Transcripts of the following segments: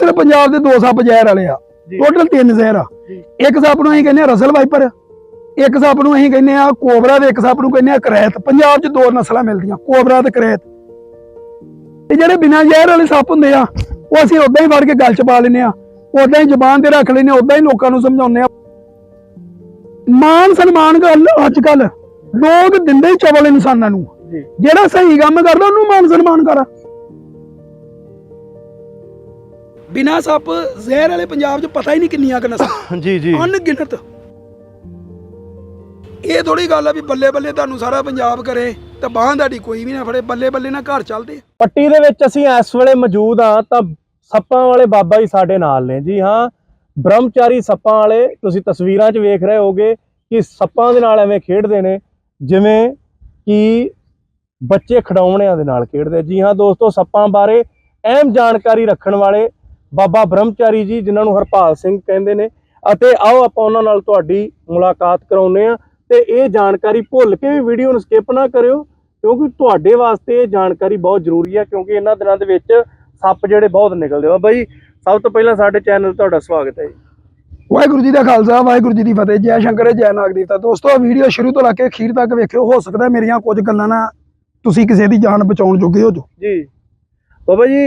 ਸਿਰਫ ਪੰਜਾਬ ਦੇ ਦੋ ਸੱਪ ਜ਼ਹਿਰ ਵਾਲੇ ਆ। ਟੋਟਲ ਤਿੰਨ ਜ਼ਹਿਰ ਆ। ਇੱਕ ਸੱਪ ਨੂੰ ਅਸੀਂ ਕਹਿੰਦੇ ਆ ਰਸਲ ਵਾਈਪਰ ਇੱਕ ਸੱਪ ਨੂੰ ਅਸੀਂ ਕਹਿੰਦੇ ਆ ਕੋਬਰਾ ਤੇ ਇੱਕ ਸੱਪ ਨੂੰ ਕਹਿੰਦੇ ਆ ਕਰੈਤ। ਪੰਜਾਬ 'ਚ ਦੋ ਨਸਲਾਂ ਮਿਲਦੀਆਂ ਕੋਬਰਾ ਤੇ ਕਰੈਤ। ਤੇ ਜਿਹੜੇ ਬਿਨਾਂ ਜ਼ਹਿਰ ਵਾਲੇ ਸੱਪ ਹੁੰਦੇ ਆ ਉਹ ਅਸੀਂ ਉਦਾਂ ਹੀ ਫੜ ਕੇ ਗਲ 'ਚ ਪਾ ਲੈਂਦੇ ਆ ਉਦਾਂ ਹੀ ਜ਼ੁਬਾਨ ਤੇ ਰੱਖ ਆ ਉਦਾਂ ਹੀ ਲੋਕਾਂ ਨੂੰ ਸਮਝਾਉਂਦੇ ਆ। ਮਾਨ ਸਨਮਾਨ ਗੱਲ ਅੱਜ ਕੱਲ ਲੋਕ ਦਿੰਦੇ ਹੀ ਚਵਲ ਇਨਸਾਨਾਂ ਨੂੰ। ਜਿਹੜਾ ਸਹੀ ਕੰਮ ਕਰਦਾ ਉਹਨੂੰ ਮਾਨ ਸਨਮਾਨ ਕਰ। ਬਿਨਾ ਸੱਪ ਜ਼ਹਿਰ ਵਾਲੇ ਪੰਜਾਬ 'ਚ ਪਤਾ ਹੀ ਨਹੀਂ ਕਿੰਨੀਆਂ ਕੁ ਨਸਲਾਂ। ਜੀ ਜੀ। ਅਣਗਿਣਤ। ਇਹ ਥੋੜੀ ਗੱਲ ਆ ਵੀ ਬੱਲੇ ਬੱਲੇ ਤੁਹਾਨੂੰ ਸਾਰਾ ਪੰਜਾਬ ਕਰੇ ਤਾਂ ਬਾਹਾਂ ਤੁਹਾਡੀ ਕੋਈ ਵੀ ਨਾ ਫੜੇ ਬੱਲੇ ਬੱਲੇ ਨਾਲ ਘਰ ਚੱਲਦੇ। ਪੱਟੀ ਦੇ ਵਿੱਚ ਅਸੀਂ ਇਸ ਵੇਲੇ ਮੌਜੂਦ ਹਾਂ ਤਾਂ ਸੱਪਾਂ ਵਾਲੇ ਬਾਬਾ ਜੀ ਸਾਡੇ ਨਾਲ ਨੇ। ਜੀ ਹਾਂ ਬ੍ਰਹਮਚਾਰੀ ਸੱਪਾਂ ਵਾਲੇ ਤੁਸੀਂ ਤਸਵੀਰਾਂ 'ਚ ਵੇਖ ਰਹੇ ਹੋਗੇ ਕਿ ਸੱਪਾਂ ਦੇ ਨਾਲ ਐਵੇਂ ਖੇਡਦੇ ਨੇ ਜਿਵੇਂ ਕਿ ਬੱਚੇ ਖਿਡੌਣਿਆਂ ਦੇ ਨਾਲ ਖੇਡਦੇ। ਜੀ ਹਾਂ ਦੋਸਤੋ ਸੱਪਾਂ ਬਾਰੇ ਅਹਿਮ ਜਾਣਕਾਰੀ ਰੱਖਣ ਵਾਲੇ ਬਾਬਾ ਬ੍ਰਹਮਚਾਰੀ ਜੀ ਜਿਨ੍ਹਾਂ ਨੂੰ ਹਰਪਾਲ ਸਿੰਘ ਕਹਿੰਦੇ ਨੇ। ਅਤੇ ਆਓ ਆਪਾਂ ਉਹਨਾਂ ਨਾਲ ਤੁਹਾਡੀ ਮੁਲਾਕਾਤ ਕਰਾਉਂਦੇ ਆ ਤੇ ਇਹ ਜਾਣਕਾਰੀ ਭੁੱਲ ਕੇ ਵੀ ਵੀਡੀਓ ਨੂੰ ਸਕਿਪ ਨਾ ਕਰਿਓ ਕਿਉਂਕਿ ਤੁਹਾਡੇ ਵਾਸਤੇ ਇਹ ਜਾਣਕਾਰੀ ਬਹੁਤ ਜ਼ਰੂਰੀ ਹੈ ਕਿਉਂਕਿ ਇਹਨਾਂ ਦਿਨਾਂ ਦੇ ਵਿੱਚ ਸੱਪ ਜਿਹੜੇ ਬਹੁਤ ਨਿਕਲਦੇ ਆ। ਬਾਈ ਸਭ ਤੋਂ ਪਹਿਲਾਂ ਸਾਡੇ ਚੈਨਲ ਤੁਹਾਡਾ ਸਵਾਗਤ ਹੈ ਜੀ। ਵਾਹਿਗੁਰੂ ਜੀ ਦਾ ਖਾਲਸਾ ਵਾਹਿਗੁਰੂ ਜੀ ਦੀ ਫਤਿਹ ਜੈ ਸ਼ੰਕਰ ਜੈ ਨਾਗ ਦੇਵਤਾ। ਦੋਸਤੋ ਵੀਡੀਓ ਸ਼ੁਰੂ ਤੋਂ ਲੈ ਕੇ ਅਖੀਰ ਤੱਕ ਵੇਖਿਓ। ਹੋ ਸਕਦਾ ਮੇਰੀਆਂ ਕੁਝ ਗੱਲਾਂ ਨਾ ਤੁਸੀਂ ਕਿਸੇ ਦੀ ਜਾਨ ਬਚਾਉਣ ਜੋਗੇ ਹੋ ਜੋ ਜੀ। ਬਾਬਾ ਜੀ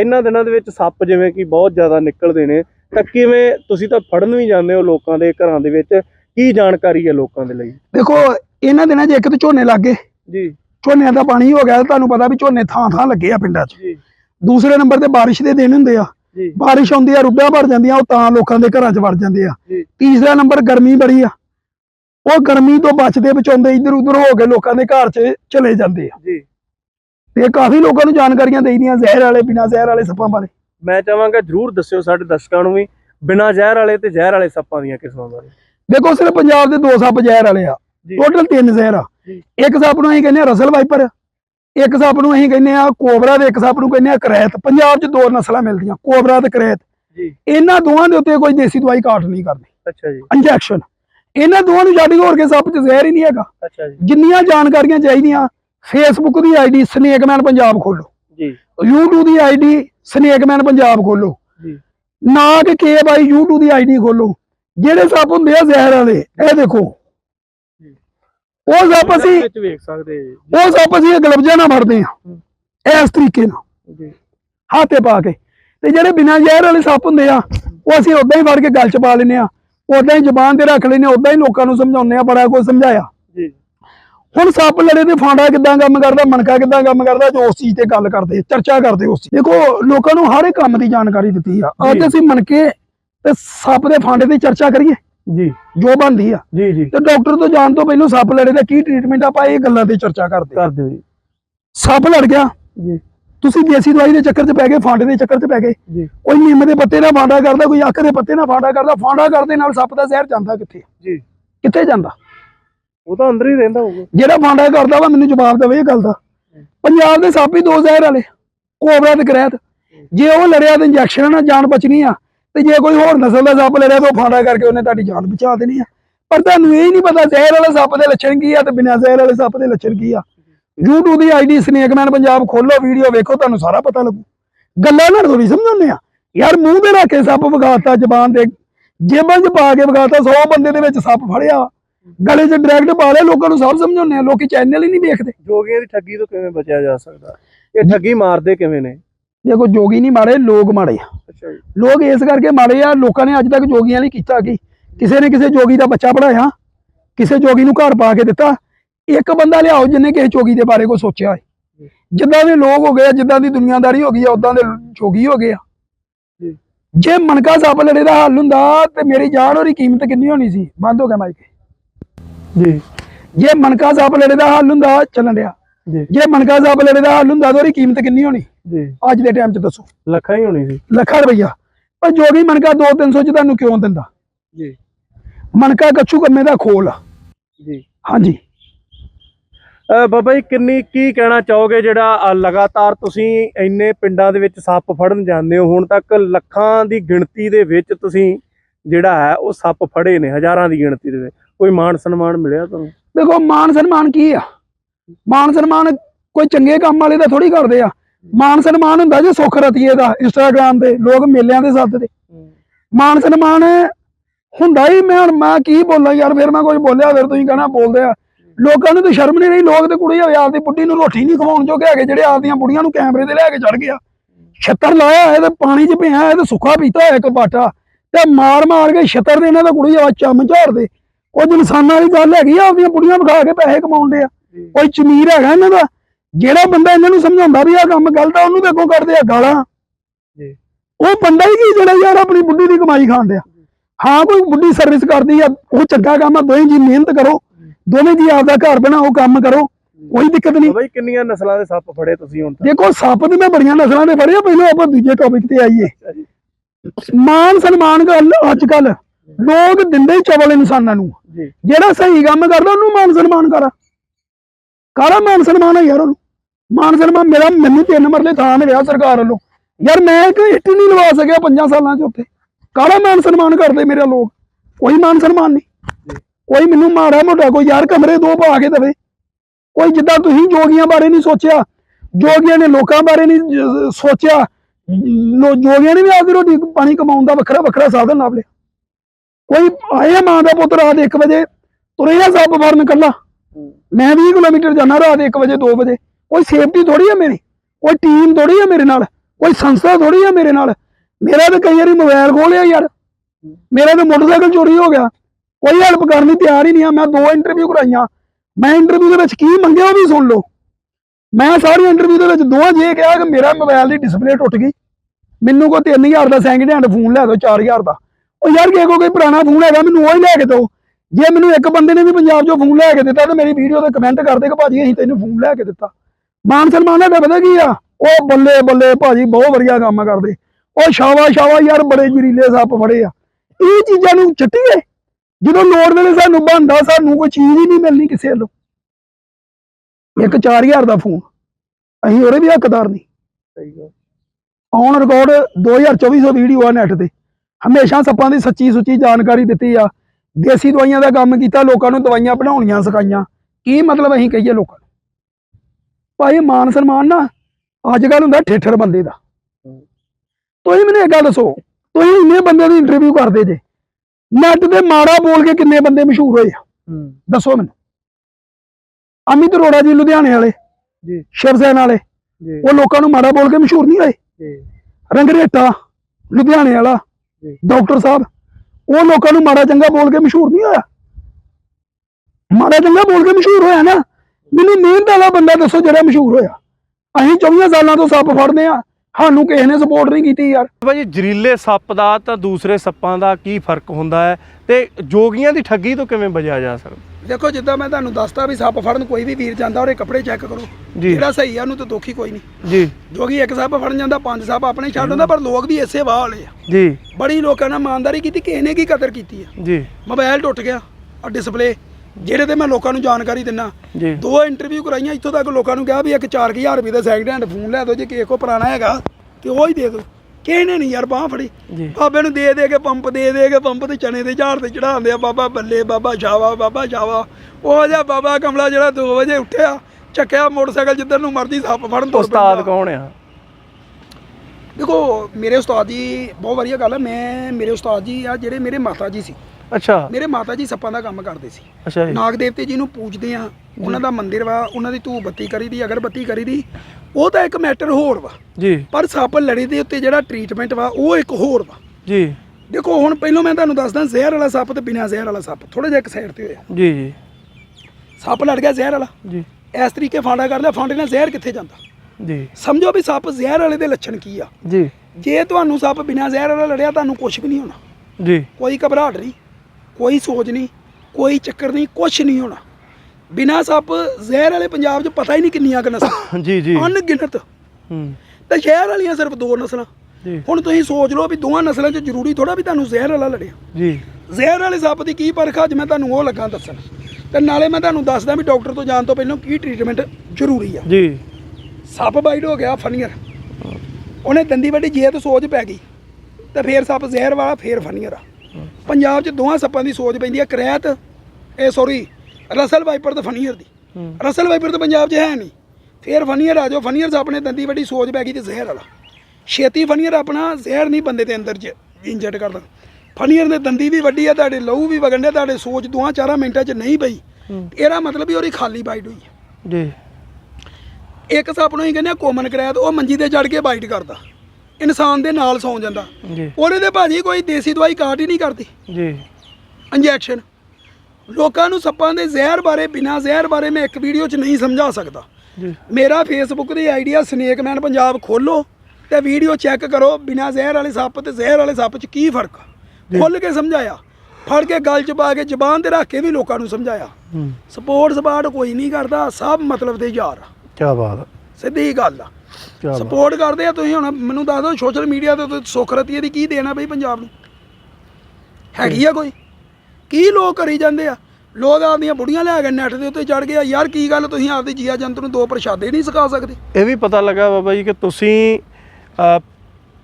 ਇਹਨਾਂ ਦਿਨਾਂ ਦੇ ਵਿੱਚ ਸੱਪ ਜਿਵੇਂ ਕਿ ਬਹੁਤ ਜ਼ਿਆਦਾ ਨਿਕਲਦੇ ਨੇ ਤਾਂ ਕਿਵੇਂ ਤੁਸੀਂ ਤਾਂ ਫੜਨ ਵੀ ਜਾਂਦੇ ਹੋ ਲੋਕਾਂ ਦੇ ਘਰਾਂ ਦੇ ਵਿੱਚ? ਕੀ ਜਾਣਕਾਰੀ ਹੈ ਲੋਕਾਂ ਦੇ ਲਈ? ਦੇਖੋ ਇਹਨਾਂ ਦਿਨਾਂ 'ਚ ਇੱਕ ਤਾਂ ਝੋਨੇ ਲੱਗੇ ਜੀ। ਝੋਨਿਆਂ ਦਾ ਪਾਣੀ ਹੋ ਗਿਆ ਤੁਹਾਨੂੰ ਪਤਾ ਵੀ ਝੋਨੇ ਥਾਂ ਥਾਂ ਲੱਗੇ ਆ ਪਿੰਡਾਂ 'ਚ। ਜੀ। ਦੂਸਰੇ ਨੰਬਰ ਤੇ ਬਾਰਿਸ਼ ਦੇ ਦਿਨ ਹੁੰਦੇ ਆ। ਬਾਰਿਸ਼ ਆਉਂਦੀ ਆ ਰੁੱਡਾਂ ਭਰ ਜਾਂਦੀਆਂ ਉਹ ਤਾਂ ਲੋਕਾਂ ਦੇ ਘਰਾਂ 'ਚ ਵੜ ਜਾਂਦੇ ਆ। ਤੀਸਰਾ ਨੰਬਰ ਗਰਮੀ ਬੜੀ ਆ। ਉਹ ਗਰਮੀ ਤੋਂ ਬਚਦੇ ਬਚਾਉਂਦੇ ਇੱਧਰ ਉੱਧਰ ਹੋ ਕੇ ਲੋਕਾਂ ਦੇ ਘਰ 'ਚ ਚਲੇ ਜਾਂਦੇ ਆ। ਜੀ। ਤੇ ਕਾਫੀ ਲੋਕਾਂ ਨੂੰ ਜਾਣਕਾਰੀਆਂ ਦੇਈਆਂ ਜ਼ਹਿਰ ਵਾਲੇ ਬਿਨਾਂ ਜ਼ਹਿਰ ਵਾਲੇ ਸੱਪਾਂ ਬਾਰੇ। ਮੈਂ ਚਾਹਾਂਗਾ ਜਰੂਰ ਦੱਸਿਓ ਸਾਡੇ ਦਰਸ਼ਕਾਂ ਨੂੰ ਵੀ ਬਿਨਾਂ ਜ਼ਹਿਰ ਵਾਲੇ ਤੇ ਜ਼ਹਿਰ ਵਾਲੇ ਸੱਪਾਂ ਦੀਆਂ ਕਿਸਮਾਂ ਬਾਰੇ। ਦੇਖੋ ਸਿਰਫ ਪੰਜਾਬ ਦੇ ਦੋ ਸੱਪ ਜ਼ਹਿਰ ਵਾਲੇ ਆ। ਟੋਟਲ ਤਿੰਨ ਜ਼ਹਿਰ ਆ। ਇੱਕ ਸੱਪ ਨੂੰ ਅਸੀਂ ਕਹਿੰਦੇ ਆ ਰਸਲ ਵਾਈਪਰ ਇੱਕ ਸੱਪ ਨੂੰ ਅਸੀਂ ਕਹਿੰਦੇ ਆ ਕੋਬਰਾ ਤੇ ਇੱਕ ਸੱਪ ਨੂੰ ਕਹਿੰਦੇ ਆ ਕਰੈਤ। ਪੰਜਾਬ 'ਚ ਦੋ ਨਸਲਾਂ ਮਿਲਦੀਆਂ ਕੋਬਰਾ ਤੇ ਕਰੈਤ। ਜੀ। ਇਹਨਾਂ ਦੋਵਾਂ ਦੇ ਉੱਤੇ ਕੋਈ ਦੇਸੀ ਦਵਾਈ ਕਾਟ ਨਹੀਂ ਕਰਦੀ ਅੱਛਾ ਜੀ। ਇੰਜੈਕਸ਼ਨ ਇਹਨਾਂ ਦੋਵਾਂ ਨੂੰ ਛੱਡ ਹੋਰ ਕੇ ਸੱਪ 'ਚ ਜ਼ਹਿਰ ਹੀ ਨਹੀਂ ਹੈਗਾ। ਅੱਛਾ ਜੀ। ਜਿੰਨੀਆਂ ਜਾਣਕਾਰੀਆਂ ਚਾਹੀਦੀਆਂ ਫੇਸਬੁੱਕ ਦੀ ਆਈਡੀ ਸਨੇਕਮੈਨ ਪੰਜਾਬ ਖੋਲੋ। ਜੀ। YouTube ਦੀ ਆਈਡੀ ਸਨੇਕਮੈਨ ਪੰਜਾਬ ਖੋਲੋ। ਜੀ। ਨਾ ਕਿ ਕੇ ਬਾਈ YouTube ਦੀ ਆਈਡੀ ਖੋਲੋ। ਜਿਹੜੇ ਸੱਪ ਹੁੰਦੇ ਆ ਜ਼ਹਿਰ ਵਾਲੇ ਇਹ ਦੇਖੋ। ਉਹ ਸੱਪ ਅਸੀਂ ਵੇਖ ਸਕਦੇ ਉਹ ਸੱਪ ਅਸੀਂ ਗਲਬਜਾ ਨਾਲ ਫੜਦੇ ਆ। ਇਸ ਤਰੀਕੇ ਨਾਲ। ਜੀ। ਹੱਥੇ ਪਾ ਕੇ। ਤੇ ਜਿਹੜੇ ਬਿਨਾਂ ਜ਼ਹਿਰ ਵਾਲੇ ਸੱਪ ਹੁੰਦੇ ਆ ਉਹ ਅਸੀਂ ਉਦਾਂ ਹੀ ਫੜ ਕੇ ਗਲ ਚ ਪਾ ਲੈਂਦੇ ਆ। ਉਦਾਂ ਹੀ ਜ਼ਬਾਨ ਤੇ ਰੱਖ ਆ। ਉਦਾਂ ਹੀ ਲੋਕਾਂ ਨੂੰ ਸਮਝਾਉਂਦੇ ਆ ਬੜਾ ਕੁਝ ਸਮਝਾਇਆ। ਜੀ। ਹੁਣ ਸੱਪ ਲੜੇ ਤੇ ਫਾਂਡਾ ਕਿੱਦਾਂ ਕੰਮ ਕਰਦਾ ਮਣਕਾ ਕਿੱਦਾਂ ਕੰਮ ਕਰਦਾ ਜੋ ਉਸ ਚੀਜ਼ ਤੇ ਗੱਲ ਕਰਦੇ ਚਰਚਾ ਕਰਦੇ ਉਸ ਦੇਖੋ ਲੋਕਾਂ ਨੂੰ ਹਰ ਇੱਕ ਕੰਮ ਦੀ ਜਾਣਕਾਰੀ ਦਿੱਤੀ ਆ। ਅੱਜ। ਅਸੀਂ ਮਣਕੇ ਤੇ ਸੱਪ ਦੇ ਫਾਂਡੇ ਦੀ ਚਰਚਾ ਕਰੀਏ। ਜੀ। ਜੋ ਬਣਦੀ ਆ। ਜੀ ਜੀ। ਤੇ ਡਾਕਟਰ ਤੋਂ ਜਾਣ ਤੋਂ ਪਹਿਲਾਂ ਸੱਪ ਲੜੇ ਦਾ ਕੀ ਟ੍ਰੀਟਮੈਂਟ ਆਪਾਂ ਇਹ ਗੱਲਾਂ ਤੇ ਚਰਚਾ ਕਰਦੇ ਆ। ਕਰ ਦਿਓ ਜੀ। ਸੱਪ ਲੜ ਗਿਆ। ਜੀ। ਤੁਸੀਂ ਦੇਸੀ ਦਵਾਈ ਦੇ ਚੱਕਰ 'ਚ ਪੈ ਗਏ ਫਾਂਡੇ ਦੇ ਚੱਕਰ 'ਚ ਪੈ ਗਏ। ਜੀ। ਕੋਈ ਨਿੰਮ ਦੇ ਪੱਤੇ ਨਾਲ ਫਾਂਡਾ ਕਰਦਾ ਕੋਈ ਅੱਖ ਦੇ ਪੱਤੇ ਨਾਲ ਫਾਂਡਾ ਕਰਦਾ ਫਾਂਡਾ ਕਰਦੇ ਨਾਲ ਸੱਪ ਦਾ ਜ਼ਹਿਰ ਜਾਂਦਾ ਕਿੱਥੇ? ਜੀ। ਕਿੱਥੇ ਜਾਂਦਾ? ਉਹ ਤਾਂ ਅੰਦਰ ਹੀ ਰਹਿੰਦਾ ਹੋਊਗਾ। ਜਿਹੜਾ ਫਾਂਡਾ ਕਰਦਾ ਵਾ, ਮੈਨੂੰ ਜਵਾਬ ਦੇਵੇ ਇਹ ਗੱਲ ਦਾ। ਪੰਜਾਬ ਦੇ ਸੱਪ ਹੀ ਦੋ ਜ਼ਹਿਰ ਵਾਲੇ, ਕੋਬਰਾ ਤੇ ਕਰੈਤ ਜੇ ਉਹ ਲੜਿਆ ਤੇ ਇੰਜੈਕਸ਼ਨ ਨਾਲ ਜਾਨ ਬਚਣੀ ਆ, ਤੇ ਜੇ ਕੋਈ ਹੋਰ ਨਸਲ ਦਾ ਸੱਪ ਲੜਿਆ ਤਾਂ ਉਹ ਫਾਂਡਾ ਕਰਕੇ ਉਹਨੇ ਤੁਹਾਡੀ ਜਾਨ ਬਚਾ ਦੇਣੀ ਆ। ਪਰ ਤੁਹਾਨੂੰ ਇਹ ਨਹੀਂ ਪਤਾ ਜ਼ਹਿਰ ਵਾਲੇ ਸੱਪ ਦੇ ਲੱਛਣ ਕੀ ਆ ਤੇ ਬਿਨਾਂ ਜ਼ਹਿਰ ਵਾਲੇ ਸੱਪ ਦੇ ਲੱਛਣ ਕੀ ਆ। YouTube ਦੀ ਆਈਡੀ ਸਨੇਕਮੈਨ ਪੰਜਾਬ ਖੋਲੋ ਵੀਡੀਓ ਵੇਖੋ, ਤੁਹਾਨੂੰ ਸਾਰਾ ਪਤਾ ਲੱਗੂ। ਗੱਲਾਂ ਨਾਲ ਥੋੜੀ ਸਮਝਾਉਂਦੇ ਆ। ਯਾਰ ਮੂੰਹ ਤੇ ਰੱਖ ਕੇ ਸੱਪ ਵਗਾਤਾ ਜ਼ਬਾਨ ਦੇ ਜੇਬਾਂ 'ਚ ਪਾ ਕੇ ਵਗਾਤਾ 100 ਬੰਦੇ ਦੇ ਵਿੱਚ ਸੱਪ ਫੜਿਆ। ਵਾ। ਗਲੇ 'ਚ ਡਾਇਰੈਕਟ ਪਾ ਲਿਆ ਲੋਕਾਂ ਨੂੰ ਸਭ ਸਮਝਾਉਂਦੇ ਆ ਲੋਕੀ ਚੈਨਲ ਹੀ ਨਹੀਂ ਵੇਖਦੇ। ਜੋਗੀਆਂ ਦੀ ਠੱਗੀ ਤੋਂ ਕਿਵੇਂ ਬਚਿਆ ਜਾ ਸਕਦਾ? ਇਹ ਠੱਗੀ ਮਾਰਦੇ ਕਿਵੇਂ ਨੇ? ਦੇਖੋ ਜੋਗੀ ਨਹੀਂ ਮਾੜੇ ਲੋਕ ਮਾੜੇ ਆ। ਲੋਕ ਇਸ ਕਰਕੇ ਮਾੜੇ ਆ ਲੋਕਾਂ ਨੇ ਅੱਜ ਤੱਕ ਜੋਗੀਆਂ ਲਈ ਕੀਤਾ ਕੀ? ਕਿਸੇ ਨੇ ਕਿਸੇ ਜੋਗੀ ਦਾ ਬੱਚਾ ਪੜਾਇਆ ਕਿਸੇ ਜੋਗੀ ਨੂੰ ਘਰ ਪਾ ਕੇ ਦਿੱਤਾ। ਇੱਕ ਬੰਦਾ ਲਿਆਓ ਜਿਹਨੇ ਕਿਸੇ ਜੋਗੀ ਦੇ ਬਾਰੇ ਕੋਈ ਸੋਚਿਆ ਹੋਏ। ਜਿੱਦਾਂ ਦੇ ਲੋਕ ਹੋ ਗਏ ਜਿੱਦਾਂ ਦੀ ਦੁਨੀਆਦਾਰੀ ਹੋ ਗਈ ਆ ਉਦਾਂ ਦੇ ਜੋਗੀ ਹੋ ਗਏ ਆ। ਜੀ। ਮਨਕਾ ਸੱਪ ਲੜੇ ਦਾ ਹੱਲ ਹੁੰਦਾ ਤੇ ਮੇਰੀ ਜਾਨ ਉਹਦੀ ਕੀਮਤ ਕਿੰਨੀ ਹੋਣੀ ਸੀ? ਬੰਦ ਹੋ ਗਿਆ ਮਾਈਕ ਜੀ। ਜੇ ਮਨਕਾ ਸੱਪ ਲੜੇ ਦਾ ਹੱਲ ਹੁੰਦਾ ਚੱਲਣ ਡਿਆ। ਜੀ। ਜੇ ਮਨਕਾ ਸੱਪ ਲੜੇ ਦਾ ਹੱਲ ਹੁੰਦਾ ਤਾਂ ਉਹਦੀ ਕੀਮਤ ਕਿੰਨੀ ਹੋਣੀ? ਜੀ। ਅੱਜ ਦੇ ਟਾਈਮ 'ਚ ਦੱਸੋ। ਲੱਖਾਂ ਹੀ ਹੋਣੀ ਸੀ। ਲੱਖਾਂ ਰੁਪਈਆ। ਪਰ ਜੋਗੀ ਮਨਕਾ 2-300 ਚ ਤੁਹਾਨੂੰ ਕਿਉਂ ਦਿੰਦਾ? ਜੀ। ਮਨਕਾ ਕੱਚੂ ਕੰਮੇ ਦਾ ਖੋਲ ਆ। ਜੀ। ਹਾਂਜੀ। ਬਾਬਾ ਜੀ ਕਿੰਨੀ ਕੀ ਕਹਿਣਾ ਚਾਹੋਗੇ ਜਿਹੜਾ ਲਗਾਤਾਰ ਤੁਸੀਂ ਇੰਨੇ ਪਿੰਡਾਂ ਦੇ ਵਿੱਚ ਸੱਪ ਫੜਨ ਜਾਂਦੇ ਹੋ? ਹੁਣ ਤੱਕ ਲੱਖਾਂ ਦੀ ਗਿਣਤੀ ਦੇ ਵਿੱਚ ਤੁਸੀਂ ਜਿਹੜਾ ਹੈ ਉਹ ਸੱਪ ਫੜੇ ਨੇ ਹਜ਼ਾਰਾਂ ਦੀ ਗਿਣਤੀ ਦੇ ਵਿੱਚ। ਕੋਈ ਮਾਣ ਸਨਮਾਨ ਮਿਲਿਆ ਤੁਹਾਨੂੰ? ਦੇਖੋ ਮਾਨ ਸਨਮਾਨ ਕੀ ਆ? ਮਾਨ ਸਨਮਾਨ ਕੋਈ ਚੰਗੇ ਕੰਮ ਵਾਲੇ ਦਾ ਥੋੜੀ ਕਰਦੇ ਆ। ਮਾਨ ਸਨਮਾਨ ਹੁੰਦਾ ਜੇ ਸੁੱਖ ਰਤੀਏ ਦਾ ਇੰਸਟਾਗ੍ਰਾਮ ਤੇ ਲੋਕ ਮੇਲਿਆਂ ਦੇ ਸੱਦ ਤੇ। ਮਾਨ ਸਨਮਾਨ ਹੁੰਦਾ ਹੀ ਮੈਂ ਹੁਣ ਮੈਂ ਕੀ ਬੋਲਾਂ ਯਾਰ ਫਿਰ ਮੈਂ ਕੁਝ ਬੋਲਿਆ ਫਿਰ ਤੁਸੀਂ ਕਹਣਾ ਬੋਲਦੇ ਆ। ਲੋਕਾਂ ਨੂੰ ਤਾਂ ਸ਼ਰਮ ਨਹੀਂ ਰਹੀ ਲੋਕ ਤੇ ਕੁੜੀ ਹੋਵੇ ਆਪਦੀ ਬੁੱਢੀ ਨੂੰ ਰੋਟੀ ਨਹੀਂ ਖਵਾਉਣ ਜੋਗੇ ਹੈਗੇ ਜਿਹੜੇ ਆਪਦੀਆਂ ਬੁੜੀਆਂ ਨੂੰ ਕੈਮਰੇ ਤੇ ਲੈ ਕੇ ਚੜ ਗਿਆ। ਛੱਤਰ ਲਾਇਆ ਹੋਇਆ ਤੇ ਪਾਣੀ 'ਚ ਪਿਆ ਇਹ ਤੇ ਸੁੱਕਾ ਪੀਤਾ ਹੋਇਆ ਇੱਕ ਬਾਟਾ। ਤੇ ਮਾਰ ਮਾਰ ਕੇ ਛੱਤਰ ਦੇ ਇਹਨਾਂ ਦਾ ਕੁੜੀ ਆ ਚੰਮ ਝਾੜਦੇ ਕੁਝ ਇਨਸਾਨਾਂ ਵਾਲੀ ਗੱਲ ਹੈਗੀ ਆ ਆਪਦੀਆਂ ਬੁੜੀਆਂ ਵਿਖਾ ਕੇ ਪੈਸੇ ਕਮਾਉਂਦੇ ਆ। ਕੋਈ ਜ਼ਮੀਰ ਹੈਗਾ ਇਹਨਾਂ ਦਾ ਜਿਹੜਾ ਬੰਦਾ ਇਹਨਾਂ ਨੂੰ ਸਮਝਾਉਂਦਾ ਵੀ ਆ ਕੰਮ ਗਲਤ ਆ ਉਹਨੂੰ ਤੇ ਅੱਗੋਂ ਕਰਦੇ ਆ ਗਾਲਾਂ। ਜੀ। ਉਹ ਬੰਦਾ ਹੀ ਕੀ ਜਿਹੜਾ ਯਾਰ ਆਪਣੀ ਬੁੱਢੀ ਦੀ ਕਮਾਈ ਖਾਂਦੇ ਆ। ਹਾਂ ਕੋਈ ਬੁੱਢੀ ਸਰਵਿਸ ਕਰਦੀ ਆ ਉਹ ਚੰਗਾ ਕੰਮ ਆ ਦੋਵੇਂ ਜੀ ਮਿਹਨਤ ਕਰੋ ਦੋਵੇਂ ਜੀ ਆਪਦਾ ਘਰ ਬਣਾਓ ਕੰਮ ਕਰੋ ਕੋਈ ਦਿੱਕਤ ਨਹੀਂ। ਬਈ ਕਿੰਨੀਆਂ ਨਸਲਾਂ ਦੇ ਸੱਪ ਫੜੇ ਤੁਸੀਂ ਹੁਣ ਦੇਖੋ ਸੱਪ ਤੇ ਮੈਂ ਬੜੀਆਂ ਨਸਲਾਂ ਦੇ ਫੜਿਆ ਪਹਿਲਾਂ ਆਪਾਂ ਦੂਜੇ ਟੌਪਿਕ ਤੇ ਆਈਏ। ਮਾਨ ਸਨਮਾਨ ਗੱਲ ਅੱਜ ਕੱਲ ਲੋਕ ਦਿੰਦੇ ਹੀ ਚਵਲ ਇਨਸਾਨਾਂ ਨੂੰ। ਜਿਹੜਾ ਸਹੀ ਕੰਮ ਕਰਦਾ ਉਹਨੂੰ ਮਾਨ ਸਨਮਾਨ ਕਰਾ। ਕਾਰਾ ਮਾਨ ਸਨਮਾਨ ਹੈ ਯਾਰ ਉਹਨੂੰ? ਮਾਨ ਸਨਮਾਨ ਮੇਰਾ ਮੈਨੂੰ ਤਿੰਨ ਮਰਲੇ ਥਾਂ ਮਿਲਿਆ ਸਰਕਾਰ ਵੱਲੋਂ। ਯਾਰ ਮੈਂ ਇੱਕ ਇੱਟ ਨਹੀਂ ਲਵਾ ਸਕਿਆ ਪੰਜਾਂ ਸਾਲਾਂ 'ਚ ਉੱਥੇ। ਕਾਰਾ ਮਾਨ ਸਨਮਾਨ ਕਰਦੇ ਮੇਰੇ ਲੋਕ? ਕੋਈ ਮਾਨ ਸਨਮਾਨ ਨਹੀਂ। ਕੋਈ ਮੈਨੂੰ ਮਾੜਾ ਮੋਟਾ ਕੋਈ ਯਾਰ ਕਮਰੇ ਦੋ ਪਾ ਕੇ ਦੇਵੇ। ਕੋਈ ਜਿੱਦਾਂ ਤੁਸੀਂ ਜੋਗੀਆਂ ਬਾਰੇ ਨਹੀਂ ਸੋਚਿਆ। ਜੋਗੀਆਂ ਨੇ ਲੋਕਾਂ ਬਾਰੇ ਨਹੀਂ ਸੋਚਿਆ। ਜੋਗੀਆਂ ਨੇ ਵੀ ਆਪਦੀ ਰੋਟੀ ਪਾਣੀ ਕਮਾਉਣ ਦਾ ਵੱਖਰਾ ਵੱਖਰਾ ਸਾਧਨ ਲੱਭ ਲਿਆ। ਕੋਈ ਆਇਆ ਮਾਂ ਦਾ ਪੁੱਤ ਰਾਤ 1 ਵਜੇ ਤੁਰਿਆ ਸੱਪ ਫੜਨ ਕੱਲਾ ਮੈਂ 20 ਕਿਲੋਮੀਟਰ ਜਾਣਾ ਰਾਤ 1 ਵਜੇ 2 ਵਜੇ। ਕੋਈ ਸੇਫਟੀ ਥੋੜੀ ਆ ਮੇਰੀ? ਕੋਈ ਟੀਮ ਥੋੜੀ ਆ ਮੇਰੇ ਨਾਲ? ਕੋਈ ਸੰਸਥਾ ਥੋੜੀ ਆ ਮੇਰੇ ਨਾਲ? ਮੇਰਾ ਤਾਂ ਕਈ ਵਾਰੀ ਮੋਬਾਈਲ ਖੋਲਿਆ ਯਾਰ। ਮੇਰਾ ਤਾਂ ਮੋਟਰਸਾਈਕਲ ਚੋਰੀ ਹੋ ਗਿਆ। ਕੋਈ ਹੈਲਪ ਕਰਨ ਲਈ ਤਿਆਰ ਹੀ ਨਹੀਂ ਆ। ਮੈਂ ਦੋ ਇੰਟਰਵਿਊ ਕਰਾਈਆਂ। ਮੈਂ ਇੰਟਰਵਿਊ ਦੇ ਵਿੱਚ ਕੀ ਮੰਗਿਆ ਉਹ ਵੀ ਸੁਣ ਲਓ। ਮੈਂ ਸਾਰੀ ਇੰਟਰਵਿਊ ਦੇ ਵਿੱਚ ਦੋਵਾਂ ਜੇ ਕਿਹਾ ਕਿ ਮੇਰਾ ਮੋਬਾਈਲ ਦੀ ਡਿਸਪਲੇ ਟੁੱਟ ਗਈ। ਮੈਨੂੰ ਕੋਈ 3000 ਦਾ ਸੈਕਿੰਡ ਹੈਂਡ ਫੋਨ ਲੈ ਦਿਓ 4000 ਦਾ। ਉਹ ਯਾਰ ਜੇ ਕੋਈ ਪੁਰਾਣਾ ਫੋਨ ਹੈਗਾ ਮੈਨੂੰ ਉਹ ਹੀ ਲੈ ਕੇ ਦਿਓ। ਜੇ ਮੈਨੂੰ ਇੱਕ ਬੰਦੇ ਨੇ ਵੀ ਪੰਜਾਬ 'ਚੋਂ ਫੋਨ ਲੈ ਕੇ ਦਿੱਤਾ ਤੇ ਮੇਰੀ ਵੀਡੀਓ ਤੇ ਕਮੈਂਟ ਕਰਦੇ ਕਿ ਭਾਜੀ ਅਸੀਂ ਤੈਨੂੰ ਫੋਨ ਲੈ ਕੇ ਦਿੱਤਾ। ਮਾਨ ਸਨਮਾਨ ਦਾ ਪਤਾ ਕੀ ਆ? ਉਹ ਬੱਲੇ ਬੱਲੇ ਭਾਜੀ ਬਹੁਤ ਵਧੀਆ ਕੰਮ ਕਰਦੇ। ਉਹ ਸ਼ਾਵਾ ਸ਼ਾਵਾ ਯਾਰ ਬੜੇ ਜ਼ਰੀਲੇ ਸੱਪ ਫੜੇ ਆ। ਇਹ ਚੀਜ਼ਾਂ ਨੂੰ ਚੱਟੀਏ ਜਦੋਂ ਲੋੜ ਵੇਲੇ ਸਾਨੂੰ ਬੰਦਾ ਸਾਨੂੰ ਕੋਈ ਚੀਜ਼ ਹੀ ਨਹੀਂ ਮਿਲਣੀ ਕਿਸੇ ਵੱਲੋਂ। ਇੱਕ 4000 ਦਾ ਫੋਨ। ਅਸੀਂ ਉਹਦੇ ਵੀ ਹੱਕਦਾਰ ਨਹੀਂ। ਸਹੀ ਗੱਲ। ਔਨ ਰਿਕਾਰਡ 2024 ਵੀਡੀਓ ਆ ਨੈਟ ਤੇ। ਹਮੇਸ਼ਾ ਸੱਪਾਂ ਦੀ ਸੱਚੀ ਸੁੱਚੀ ਜਾਣਕਾਰੀ ਦਿੱਤੀ ਆ। ਦੇਸੀ ਦਵਾਈਆਂ ਦਾ ਕੰਮ ਕੀਤਾ ਲੋਕਾਂ ਨੂੰ ਦਵਾਈਆਂ ਬਣਾਉਣੀਆਂ ਸਿਖਾਈਆਂ। ਕੀ ਮਤਲਬ ਅਸੀਂ ਕਹੀਏ ਲੋਕਾਂ ਨੂੰ? ਭਾਈ ਮਾਨ ਸਨਮਾਨ ਨਾ ਅੱਜ ਕੱਲ ਹੁੰਦਾ ਠੇਠਰ ਬੰਦੇ ਦਾ। ਤੁਸੀਂ ਮੈਨੂੰ ਇੱਕ ਗੱਲ ਦੱਸੋ ਤੁਸੀਂ ਇੰਨੇ ਬੰਦੇ ਦੀ ਇੰਟਰਵਿਊ ਕਰਦੇ ਜੇ ਨੈਟ ਤੇ ਮਾੜਾ ਬੋਲ ਕੇ ਕਿੰਨੇ ਬੰਦੇ ਮਸ਼ਹੂਰ ਹੋਏ ਆ? ਦੱਸੋ ਮੈਨੂੰ। ਅਮਿਤ ਅਰੋੜਾ ਜੀ ਲੁਧਿਆਣੇ ਵਾਲੇ ਜੀ। ਸ਼ਿਵ ਸੈਨਾ ਵਾਲੇ ਜੀ। ਉਹ ਲੋਕਾਂ ਨੂੰ ਮਾੜਾ ਬੋਲ ਕੇ ਮਸ਼ਹੂਰ ਨਹੀਂ ਹੋਏ? ਜੀ। ਰੰਗਰੇਟਾ ਲੁਧਿਆਣੇ ਵਾਲਾ। ਡਾਕਟਰ ਸਾਹਿਬ, ਉਹ ਲੋਕਾਂ ਨੂੰ ਮਾੜਾ ਚੰਗਾ ਬੋਲ ਕੇ ਮਸ਼ਹੂਰ ਨਹੀਂ ਹੋਇਆ। ਮਾੜਾ ਚੰਗਾ ਬੋਲ ਕੇ ਮਸ਼ਹੂਰ ਹੋਇਆ ਨਾ, ਮੈਨੂੰ ਮਿਹਨਤ ਵਾਲਾ ਬੰਦਾ ਦੱਸੋ ਜਿਹੜਾ ਮਸ਼ਹੂਰ ਹੋਇਆ। ਅਸੀਂ 24 ਸਾਲਾਂ ਤੋਂ ਸੱਪ ਫੜਦੇ ਆ ਸਾਨੂੰ ਕਿਸੇ ਨੇ ਸਪੋਰਟ ਨਹੀਂ ਕੀਤੀ ਯਾਰ। ਭਾਜੀ ਜ਼ਰੀਲੇ ਸੱਪ ਦਾ ਤਾਂ ਦੂਸਰੇ ਸੱਪਾਂ ਦਾ ਕੀ ਫ਼ਰਕ ਹੁੰਦਾ ਹੈ? ਤੇ ਜੋਗੀਆਂ ਦੀ ਠੱਗੀ ਤੋਂ ਕਿਵੇਂ ਬਚਿਆ ਜਾ ਸਕਦਾ? ਦੇਖੋ ਜਿੱਦਾਂ ਮੈਂ ਤੁਹਾਨੂੰ ਦੱਸਤਾ ਵੀ ਸੱਪ ਫੜਨ ਕੋਈ ਵੀ ਵੀਰ ਜਾਂਦਾ ਉਹਦੇ ਕੱਪੜੇ ਚੈੱਕ ਕਰੋ। ਜਿਹੜਾ ਸਹੀ ਆ ਉਹਨੂੰ ਤਾਂ ਦੋਖੀ ਕੋਈ ਨਹੀਂ। ਜੀ। ਜੋ ਕਿ ਇੱਕ ਸੱਪ ਫੜਨ ਜਾਂਦਾ ਪੰਜ ਸੱਪ ਆਪਣੇ ਛੱਡ ਦਿੰਦਾ ਪਰ ਲੋਕ ਵੀ ਇਸੇ ਵਾਹ ਵਾਲੇ ਆ। ਜੀ। ਬੜੀ ਲੋਕਾਂ ਨੇ ਇਮਾਨਦਾਰੀ ਕੀਤੀ ਕਿਸੇ ਨੇ ਕੀ ਕਦਰ ਕੀਤੀ ਆ। ਜੀ। ਮੋਬਾਈਲ ਟੁੱਟ ਗਿਆ ਆ ਡਿਸਪਲੇ ਜਿਹੜੇ ਤੇ ਮੈਂ ਲੋਕਾਂ ਨੂੰ ਜਾਣਕਾਰੀ ਦਿੰਨਾ ਜੀ। ਦੋ ਇੰਟਰਵਿਊ ਕਰਾਈਆਂ ਇੱਥੋਂ ਤੱਕ ਲੋਕਾਂ ਨੂੰ ਕਿਹਾ ਵੀ ਇੱਕ 4000 ਰੁਪਏ ਦਾ ਸੈਕਿੰਡ ਹੈਂਡ ਫੋਨ ਲੈ ਦਿਓ ਜੇ ਕਿਸੇ ਕੋ ਪੁਰਾਣਾ ਹੈਗਾ ਤੇ ਉਹ ਹੀ ਦੇ ਦਿਓ। ਕਿਸੇ ਨੇ ਨਹੀਂ ਯਾਰ ਬਾਹ ਫੜੀ? ਬਾਬੇ ਨੂੰ ਦੇ ਦੇ ਕੇ ਪੰਪ ਦੇ ਦੇ ਕੇ ਪੰਪ ਤੇ ਚਣੇ ਦੇ ਝਾੜ ਤੇ ਚੜਾਉਂਦੇ ਆ ਬਾਬਾ ਬੱਲੇ ਬਾਬਾ ਸ਼ਾਵਾ ਬਾਬਾ ਸ਼ਾਵਾ ਉਹ ਜਿਹਾ ਬਾਬਾ ਕਮਲਾ ਜਿਹੜਾ 2 ਵਜੇ ਉੱਠਿਆ ਚੱਕਿਆ ਮੋਟਰਸਾਈਕਲ ਜਿੱਧਰ ਨੂੰ ਮਰਦੀ ਸੱਪ ਫੜਨ ਤੁਰ ਉਸਤਾਦ। ਕੌਣ ਆ? ਦੇਖੋ ਮੇਰੇ ਉਸਤਾਦ ਜੀ ਬਹੁਤ ਵਧੀਆ ਗੱਲ ਹੈ ਮੈਂ ਮੇਰੇ ਉਸਤਾਦ ਜੀ ਆ ਜਿਹੜੇ ਮੇਰੇ ਮਾਤਾ ਜੀ ਸੀ। ਅੱਛਾ। ਮੇਰੇ ਮਾਤਾ ਜੀ ਸੱਪਾਂ ਦਾ ਕੰਮ ਕਰਦੇ ਸੀ। ਅੱਛਾ ਜੀ। ਨਾਗ ਦੇਵਤੇ ਜੀ ਨੂੰ ਪੂਜਦੇ ਆ ਉਹਨਾਂ ਦਾ ਮੰਦਿਰ ਵਾ ਉਹਨਾਂ ਦੀ ਧੂਪ ਬੱਤੀ ਕਰੀ ਦੀ ਅਗਰਬੱਤੀ ਕਰੀ ਦੀ ਉਹ ਤਾਂ ਇੱਕ ਮੈਟਰ ਹੋਰ ਵਾ। ਜੀ। ਪਰ ਸੱਪ ਲੜੇ ਦੇ ਉੱਤੇ ਜਿਹੜਾ ਟ੍ਰੀਟਮੈਂਟ ਵਾ ਉਹ ਇੱਕ ਹੋਰ ਵਾ। ਜੀ। ਦੇਖੋ ਹੁਣ ਪਹਿਲਾਂ ਮੈਂ ਤੁਹਾਨੂੰ ਦੱਸਦਾ ਜ਼ਹਿਰ ਵਾਲਾ ਸੱਪ ਤੇ ਬਿਨਾਂ ਜ਼ਹਿਰ ਵਾਲਾ ਸੱਪ ਥੋੜਾ ਜਿਹਾ ਇੱਕ ਸਾਈਡ ਤੇ ਹੋਇਆ। ਜੀ ਜੀ। ਸੱਪ ਲੜ ਗਿਆ ਜ਼ਹਿਰ ਵਾਲਾ। ਜੀ। ਇਸ ਤਰੀਕੇ ਫਾਂਡਾ ਕਰ ਲਿਆ ਫਾਂਡੇ ਨਾਲ ਜ਼ਹਿਰ ਕਿੱਥੇ ਜਾਂਦਾ? ਜੀ। ਸਮਝੋ ਵੀ ਸੱਪ ਜ਼ਹਿਰ ਵਾਲੇ ਦੇ ਲੱਛਣ ਕੀ ਆ। ਜੀ। ਜੇ ਤੁਹਾਨੂੰ ਸੱਪ ਬਿਨਾਂ ਜ਼ਹਿਰ ਵਾਲਾ ਲੜਿਆ ਤੁਹਾਨੂੰ ਕੁਝ ਵੀ ਨਹੀਂ ਹੋਣਾ। ਜੀ। ਕੋਈ ਘਬਰਾਹਟ ਨਹੀਂ। ਕੋਈ ਸੋਚ ਨਹੀਂ ਕੋਈ ਚੱਕਰ ਨਹੀਂ ਕੁਝ ਨਹੀਂ ਹੋਣਾ। ਬਿਨਾਂ ਸੱਪ ਜ਼ਹਿਰ ਵਾਲੇ ਪੰਜਾਬ 'ਚ ਪਤਾ ਹੀ ਨਹੀਂ ਕਿੰਨੀਆਂ ਕੁ ਨਸਲਾਂ। ਜੀ ਜੀ। ਅਣਗਿਣਤ। ਹੂੰ। ਤੇ ਸ਼ਹਿਰ ਵਾਲੀਆਂ ਸਿਰਫ ਦੋ ਨਸਲਾਂ। ਜੀ। ਹੁਣ ਤੁਸੀਂ ਸੋਚ ਲਓ ਵੀ ਦੋਵਾਂ ਨਸਲਾਂ 'ਚ ਜ਼ਰੂਰੀ ਥੋੜਾ ਵੀ ਤੁਹਾਨੂੰ ਜ਼ਹਿਰ ਵਾਲਾ ਲੜਿਆ। ਜੀ। ਜ਼ਹਿਰ ਵਾਲੇ ਸੱਪ ਦੀ ਕੀ ਪਰਖ ਅੱਜ ਮੈਂ ਤੁਹਾਨੂੰ ਉਹ ਲੱਗਾ ਦੱਸਣ। ਤੇ ਨਾਲੇ ਮੈਂ ਤੁਹਾਨੂੰ ਦੱਸਦਾ ਵੀ ਡਾਕਟਰ ਤੋਂ ਜਾਣ ਤੋਂ ਪਹਿਲਾਂ ਕੀ ਟ੍ਰੀਟਮੈਂਟ ਜ਼ਰੂਰੀ ਆ। ਜੀ। ਸੱਪ ਬਾਈਟ ਹੋ ਗਿਆ ਫਨੀਅਰ। ਉਹਨੇ ਦੰਦੀ ਵੱਡੀ ਜੇ ਤੇ ਸੋਜ ਪੈ ਗਈ। ਤੇ ਫੇਰ ਸੱਪ ਜ਼ਹਿਰ ਵਾਲਾ ਫੇਰ ਫਨੀਅਰ ਆ। ਪੰਜਾਬ 'ਚ ਦੋਹਾਂ ਸੱਪਾਂ ਦੀ ਸੋਜ ਪੈਂਦੀ ਆ ਕਰੈਤ ਇਹ ਸੌਰੀ ਰਸਲ ਵਾਈਪਰ ਤੇ ਫਨੀਅਰ ਦੀ। ਹੂੰ। ਰਸਲ ਵਾਈਪਰ ਤਾਂ ਪੰਜਾਬ 'ਚ ਹੈ ਨਹੀਂ। ਫੇਰ ਫਨੀਅਰ ਆ ਜਾਓ ਫਨੀਅਰ ਸੱਪ ਨੇ ਦੰਦੀ ਵੱਡੀ ਸੋਚ ਪੈ ਗਈ ਤੇ ਜ਼ਹਿਰ ਵਾਲਾ। ਛੇਤੀ ਫਨੀਅਰ ਆਪਣਾ ਜ਼ਹਿਰ ਨਹੀਂ ਬੰਦੇ ਦੇ ਅੰਦਰ ਚ ਇੰਜੈਕਟ ਕਰਦਾ। ਫਨੀਅਰ ਨੇ ਦੰਦੀ ਵੀ ਵੱਡੀ ਆ ਤੁਹਾਡੇ ਲਹੂ ਵੀ ਵਗਣ ਡਿਆ ਤੁਹਾਡੇ ਸੋਚ ਦੋਹਾਂ ਚਾਰਾਂ ਮਿੰਟਾਂ ਚ ਨਹੀਂ ਪਈ। ਇਹਦਾ ਮਤਲਬ ਵੀ ਉਹਦੀ ਖਾਲੀ ਬਾਈਟ ਹੋਈ ਹੈ ਜੀ। ਇੱਕ ਸੱਪ ਨੂੰ ਹੀ ਕਹਿੰਦੇ ਆ ਕੋਮਨ ਕਰੈਤ ਉਹ ਮੰਜੀ ਤੇ ਚੜ ਕੇ ਬਾਈਟ ਕਰਦਾ। ਇਨਸਾਨ ਦੇ ਨਾਲ ਸੌਂ ਜਾਂਦਾ। ਜੀ। ਉਹਦੇ ਤੇ ਭਾਜੀ ਕੋਈ ਦੇਸੀ ਦਵਾਈ ਕਾਟ ਹੀ ਨਹੀਂ ਕਰਦੀ। ਜੀ। ਇੰਜੈਕਸ਼ਨ। ਲੋਕਾਂ ਨੂੰ ਸੱਪਾਂ ਦੇ ਜ਼ਹਿਰ ਬਾਰੇ ਬਿਨਾਂ ਜ਼ਹਿਰ ਬਾਰੇ ਮੈਂ ਇੱਕ ਵੀਡੀਓ 'ਚ ਨਹੀਂ ਸਮਝਾ ਸਕਦਾ। ਜੀ। ਮੇਰਾ ਫੇਸਬੁੱਕ ਦੀ ਆਈਡੀ ਆ ਸਨੇਕਮੈਨ ਪੰਜਾਬ ਖੋਲੋ ਤੇ ਵੀਡੀਓ ਚੈੱਕ ਕਰੋ ਬਿਨਾਂ ਜ਼ਹਿਰ ਵਾਲੇ ਸੱਪ ਤੇ ਜ਼ਹਿਰ ਵਾਲੇ ਸੱਪ 'ਚ ਕੀ ਫ਼ਰਕ? ਖੁੱਲ ਕੇ ਸਮਝਾਇਆ। ਫੜ ਕੇ ਗਲ 'ਚ ਪਾ ਕੇ ਜ਼ਬਾਨ ਤੇ ਰੱਖ ਕੇ ਵੀ ਲੋਕਾਂ ਨੂੰ ਸਮਝਾਇਆ। ਹੂੰ। ਸਪੋਰਟ ਸਪਾਰਟ ਕੋਈ ਨਹੀਂ ਕਰਦਾ ਸਭ ਮਤਲਬ ਦੇ ਯਾਰ ਕੀ ਬਾਤ ਸਿੱਧੀ ਗੱਲ ਆ। ਸਪੋਰਟ ਕਰਦੇ ਆ ਤੁਸੀਂ ਹੁਣ ਮੈਨੂੰ ਦੱਸ ਦਿਓ ਸੋਸ਼ਲ ਮੀਡੀਆ ਤੇ ਤੁਸੀਂ ਸੁੱਖ ਰਤੀਏ ਦੀ ਕੀ ਦੇਣਾ ਬਈ ਪੰਜਾਬ ਨੂੰ? ਹੈਗੀ ਆ ਕੋਈ? ਕੀ ਲੋਕ ਕਰੀ ਜਾਂਦੇ ਆ? ਲੋਕ ਆਪਦੀਆਂ ਬੁੜੀਆਂ ਲੈ ਕੇ ਨੈਟ ਦੇ ਉੱਤੇ ਚੜ ਗਏ ਯਾਰ ਕੀ ਗੱਲ ਤੁਸੀਂ ਆਪਦੀ ਜੀਆ ਜੰਤ ਨੂੰ ਦੋ ਪ੍ਰਸ਼ਾਦੇ ਨਹੀਂ ਸਿਖਾ ਸਕਦੇ? ਇਹ ਵੀ ਪਤਾ ਲੱਗਾ ਬਾਬਾ ਜੀ ਕਿ ਤੁਸੀਂ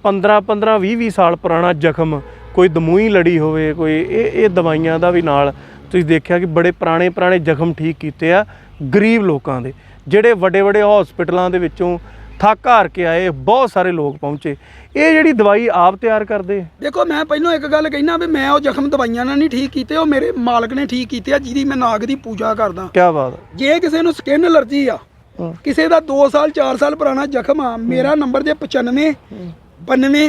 15 15 20 20 ਸਾਲ ਪੁਰਾਣਾ ਜ਼ਖਮ ਕੋਈ ਦਮੂਈ ਲੜੀ ਹੋਵੇ ਕੋਈ ਇਹ ਇਹ ਦਵਾਈਆਂ ਦਾ ਵੀ ਨਾਲ ਤੁਸੀਂ ਦੇਖਿਆ ਕਿ ਬੜੇ ਪੁਰਾਣੇ ਪੁਰਾਣੇ ਜ਼ਖਮ ਠੀਕ ਕੀਤੇ ਆ ਗਰੀਬ ਲੋਕਾਂ ਦੇ ਜਿਹੜੇ ਵੱਡੇ ਵੱਡੇ ਹਸਪੀਟਲਾਂ ਦੇ ਵਿੱਚੋਂ ਥੱਕ ਹਾਰ ਕੇ ਆਏ ਬਹੁਤ ਸਾਰੇ ਲੋਕ ਪਹੁੰਚੇ। ਇਹ ਜਿਹੜੀ ਦਵਾਈ ਆਪ ਤਿਆਰ ਕਰਦੇ? ਦੇਖੋ ਮੈਂ ਪਹਿਲਾਂ ਇੱਕ ਗੱਲ ਕਹਿਣਾ ਵੀ ਮੈਂ ਉਹ ਜ਼ਖਮ ਦਵਾਈਆਂ ਨਾਲ ਨਹੀਂ ਠੀਕ ਕੀਤੇ ਉਹ ਮੇਰੇ ਮਾਲਕ ਨੇ ਠੀਕ ਕੀਤੇ ਆ ਜਿਹਦੀ ਮੈਂ ਨਾਗ ਦੀ ਪੂਜਾ ਕਰਦਾ। ਕੀ ਬਾਤ ਹੈ। ਜੇ ਕਿਸੇ ਨੂੰ ਸਕਿਨ ਅਲਰਜੀ ਆ। ਕਿਸੇ ਦਾ 2 ਸਾਲ 4 ਸਾਲ ਪੁਰਾਣਾ ਜ਼ਖਮ ਆ ਮੇਰਾ ਨੰਬਰ ਜੇ 95 92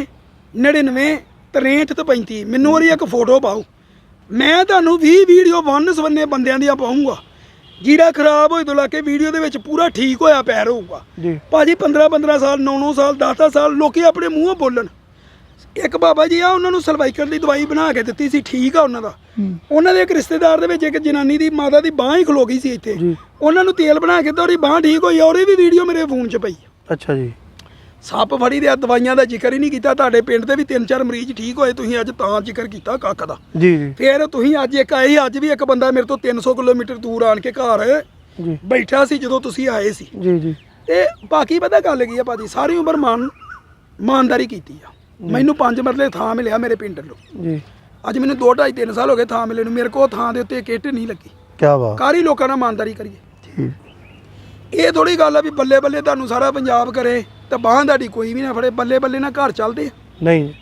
99 63 ਤੇ 35 ਮੈਨੂੰ ਉਹਦੀ ਇੱਕ ਫੋਟੋ ਪਾਓ। ਮੈਂ ਤੁਹਾਨੂੰ 20 ਵੀਡੀਓ ਵੰਨ ਸਵੰਨੇ ਬੰਦਿਆਂ ਦੀਆਂ ਪਾਉਂਗਾ। ਜਿਹੜਾ ਖਰਾਬ ਤੋਂ ਲਾ ਕੇ ਵੀਡੀਓ ਦੇ ਵਿੱਚ ਪੂਰਾ ਠੀਕ ਹੋਇਆ ਪੈਰ ਹੋਊਗਾ। ਜੀ। ਭਾਜੀ 15 15 ਸਾਲ 9 9 ਸਾਲ 10 10 ਸਾਲ ਲੋਕੀ ਆਪਣੇ ਮੂੰਹੋਂ ਬੋਲਣ। ਇੱਕ ਬਾਬਾ ਜੀ ਆ ਉਹਨਾਂ ਨੂੰ ਸਰਵਾਈਕਲ ਦੀ ਦਵਾਈ ਬਣਾ ਕੇ ਦਿੱਤੀ ਸੀ ਠੀਕ ਆ ਉਹਨਾਂ ਦਾ। ਉਹਨਾਂ ਦੇ ਇੱਕ ਰਿਸ਼ਤੇਦਾਰ ਦੇ ਵਿੱਚ ਇੱਕ ਜਨਾਨੀ ਦੀ ਮਾਤਾ ਦੀ ਬਾਹ ਹੀ ਖਲੋ ਗਈ ਸੀ ਇੱਥੇ। ਉਹਨਾਂ ਨੂੰ ਤੇਲ ਬਣਾ ਕੇ ਦਿੱਤਾ ਉਹਦੀ ਬਾਹ ਠੀਕ ਹੋਈ ਔਰ ਇਹ ਵੀ ਵੀਡੀਓ ਮੇਰੇ ਫੋਨ 'ਚ ਪਈ ਅੱਛਾ ਜੀ। ਸੱਪ ਫੜੀ ਦੇ ਦਵਾਈਆਂ ਦਾ ਜ਼ਿਕਰ ਹੀ ਨਹੀਂ ਕੀਤਾ। ਤੁਹਾਡੇ ਪਿੰਡ ਦੇ ਵੀ ਤਿੰਨ ਚਾਰ ਮਰੀਜ਼ ਠੀਕ ਹੋਏ ਤੁਸੀਂ ਅੱਜ ਤਾਂ ਜ਼ਿਕਰ ਕੀਤਾ ਕੱਖ ਦਾ। ਜੀ ਜੀ। ਫਿਰ ਤੁਸੀਂ ਅੱਜ ਇੱਕ ਆਏ ਅੱਜ ਵੀ ਇੱਕ ਬੰਦਾ ਮੇਰੇ ਤੋਂ 300 ਕਿਲੋਮੀਟਰ ਦੂਰ ਆਣ ਕੇ ਘਰ ਜੀ। ਬੈਠਾ ਸੀ ਜਦੋਂ ਤੁਸੀਂ ਆਏ ਸੀ। ਜੀ ਜੀ। ਤੇ ਬਾਕੀ ਪਤਾ ਗੱਲ ਕੀ ਆ ਭਾਜੀ ਸਾਰੀ ਉਮਰ ਮਾਨ ਇਮਾਨਦਾਰੀ ਕੀਤੀ ਆ। ਮੈਨੂੰ ਪੰਜ ਮਰਲੇ ਥਾਂ ਮਿਲਿਆ ਮੇਰੇ ਪਿੰਡ ਨੂੰ ਜੀ। ਅੱਜ ਮੈਨੂੰ 2 2.5 3 ਸਾਲ ਹੋ ਗਏ ਥਾਂ ਮਿਲੇ ਨੂੰ। ਮੇਰੇ ਕੋਲ ਥਾਂ ਦੇ ਉੱਤੇ ਕਿੱਟ ਨਹੀਂ ਲੱਗੀ। ਕੀ ਬਾਤ। ਕਾਰੀ ਲੋਕਾਂ ਨਾਲ ਇਮਾਨਦਾਰੀ ਕਰੀਏ? ਇਹ ਥੋੜੀ ਗੱਲ ਆ ਵੀ ਬੱਲੇ ਬੱਲੇ ਤੁਹਾਨੂੰ ਸਾਰਾ ਪੰਜਾਬ ਕਰੇ। ਤੇ ਬਾਹਾਂ ਤੁਹਾਡੀ ਕੋਈ ਵੀ ਨਾ ਫੜੇ ਬੱਲੇ ਬੱਲੇ ਨਾਲ ਘਰ ਚੱਲਦੇ। ਆ। ਨਹੀਂ।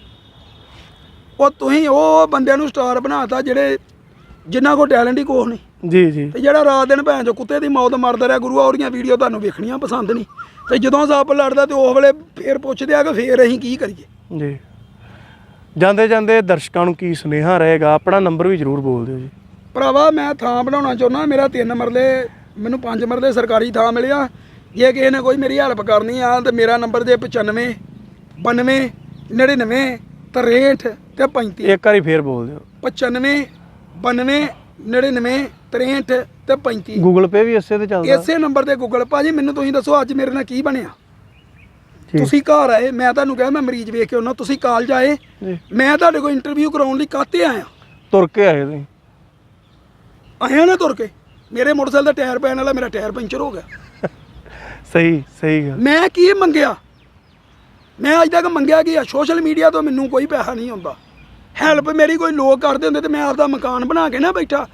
ਉਹ ਤੁਸੀਂ ਉਹ ਬੰਦਿਆਂ ਨੂੰ ਸਟਾਰ ਬਣਾਤਾ ਜਿਹੜੇ ਜਿਨ੍ਹਾਂ ਕੋਲ ਟੈਲੈਂਟ ਹੀ ਕੋਹ ਨਹੀਂ। ਜੀ ਜੀ। ਤੇ ਜਿਹੜਾ ਰਾਤ ਦਿਨ ਭੈਣ ਚੋ ਕੁੱਤੇ ਦੀ ਮੌਤ ਮਰਦਾ ਰਿਹਾ ਗੁਰੂ ਉਹਦੀਆਂ ਵੀਡੀਓ ਤੁਹਾਨੂੰ ਵੇਖਣੀਆਂ ਪਸੰਦ ਨਹੀਂ। ਤੇ ਜਦੋਂ ਸੱਪ ਲੜਦਾ ਤੇ ਉਸ ਵੇਲੇ ਫੇਰ ਪੁੱਛਦੇ ਆ ਕਿ ਫੇਰ ਅਸੀਂ ਕੀ ਕਰੀਏ। ਜੀ। ਜਾਂਦੇ ਜਾਂਦੇ ਦਰਸ਼ਕਾਂ ਨੂੰ ਕੀ ਸੁਨੇਹਾ ਰਹੇਗਾ ਆਪਣਾ ਨੰਬਰ ਵੀ ਜ਼ਰੂਰ ਬੋਲ ਦਿਓ ਜੀ। ਭਰਾਵਾ ਮੈਂ ਥਾਂ ਬਣਾਉਣਾ ਚਾਹੁੰਦਾ ਮੇਰਾ ਤਿੰਨ ਮਰਲੇ ਮੈਨੂੰ ਪੰਜ ਮਰਲੇ ਸਰਕਾਰੀ ਥਾਂ ਮਿਲਿਆ। ਜੇ ਕਿਸੇ ਨੇ ਕੋਈ ਮੇਰੀ ਹੈਲਪ ਕਰਨੀ ਆ ਤੇ ਮੇਰਾ ਨੰਬਰ ਜੇ 95 92 99 63 ਤੇ 35 ਇੱਕ ਵਾਰੀ ਫੇਰ ਬੋਲ ਦਿਓ। 95 92 99 63 ਤੇ 35 ਗੂਗਲ ਪੇ ਵੀ ਇਸੇ ਤੇ ਚੱਲਦਾ। ਇਸੇ ਨੰਬਰ ਤੇ ਗੂਗਲ ਭਾਜੀ ਮੈਨੂੰ ਤੁਸੀਂ ਦੱਸੋ ਅੱਜ ਮੇਰੇ ਨਾਲ ਕੀ ਬਣਿਆ। ਤੁਸੀਂ ਘਰ ਆਏ ਮੈਂ ਤੁਹਾਨੂੰ ਕਿਹਾ ਮੈਂ ਮਰੀਜ਼ ਵੇਖ ਕੇ ਆਉਣਾ ਤੁਸੀਂ ਕਾਲਜ ਆਏ ਮੈਂ ਤੁਹਾਡੇ ਕੋਲ ਇੰਟਰਵਿਊ ਕਰਾਉਣ ਲਈ ਕਾਤੇ ਆਇਆ? ਤੁਰ ਕੇ ਆਏ ਤੁਸੀਂ। ਆਇਆ ਨਾ ਤੁਰ ਕੇ? ਮੇਰੇ ਮੋਟਰਸਾਈਕਲ ਦਾ ਟਾਇਰ ਪੈਣ ਵਾਲਾ ਮੇਰਾ ਟਾਇਰ ਪੈਂਚਰ ਹੋ ਗਿਆ। ਸਹੀ ਸਹੀ ਗੱਲ। ਮੈਂ ਕੀ ਮੰਗਿਆ? ਮੈਂ ਅੱਜ ਤੱਕ ਮੰਗਿਆ ਕੀ ਆ? ਸੋਸ਼ਲ ਮੀਡੀਆ ਤੋਂ ਮੈਨੂੰ ਕੋਈ ਪੈਸਾ ਨਹੀਂ ਆਉਂਦਾ। ਹੈਲਪ ਮੇਰੀ ਕੋਈ ਲੋਕ ਕਰਦੇ ਹੁੰਦੇ ਤੇ ਮੈਂ ਆਪਦਾ ਮਕਾਨ ਬਣਾ ਕੇ ਨਾ ਬੈਠਾ।